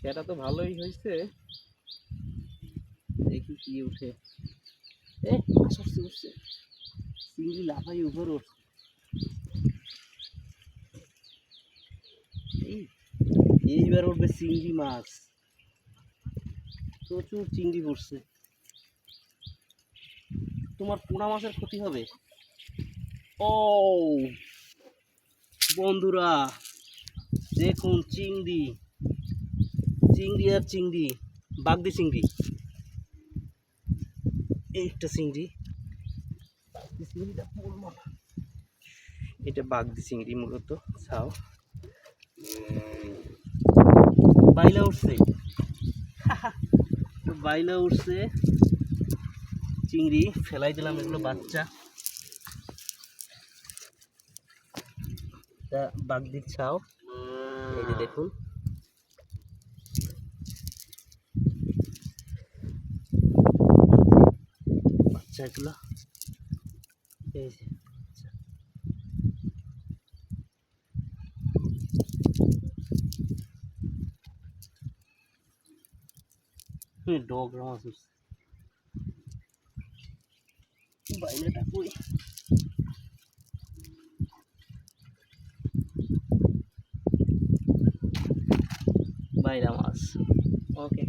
খেটা তো ভালোই হয়েছে। দেখি কি উঠে। এ মাছ উঠছে চিংড়ি লাফাই উপর উঠছে। এই, এইবার উঠবে চিংড়ি মাছ। প্রচুর চিংড়ি পড়ছে। তোমার পোনা মাছের ক্ষতি হবে। ও, বন্ধুরা, দেখুন চিংড়ি। চিংড়ি আর চিংড়ি, বাগদি চিংড়ি। এইটা চিংড়ি। এটা বাগদি চিংড়ি মূলত ছাও বাইলা উঠছে। বাইলা উঠছে, চিংড়ি ফেলাই দিলাম এগুলো বাচ্চা। বাগদির ছাও। এই যে দেখুন। বাচ্চাগুলো এই যে বাচ্চা। হুম, ডগরা মাছ উঠছে বাইরেটা কই বাইরা মাছ ওকে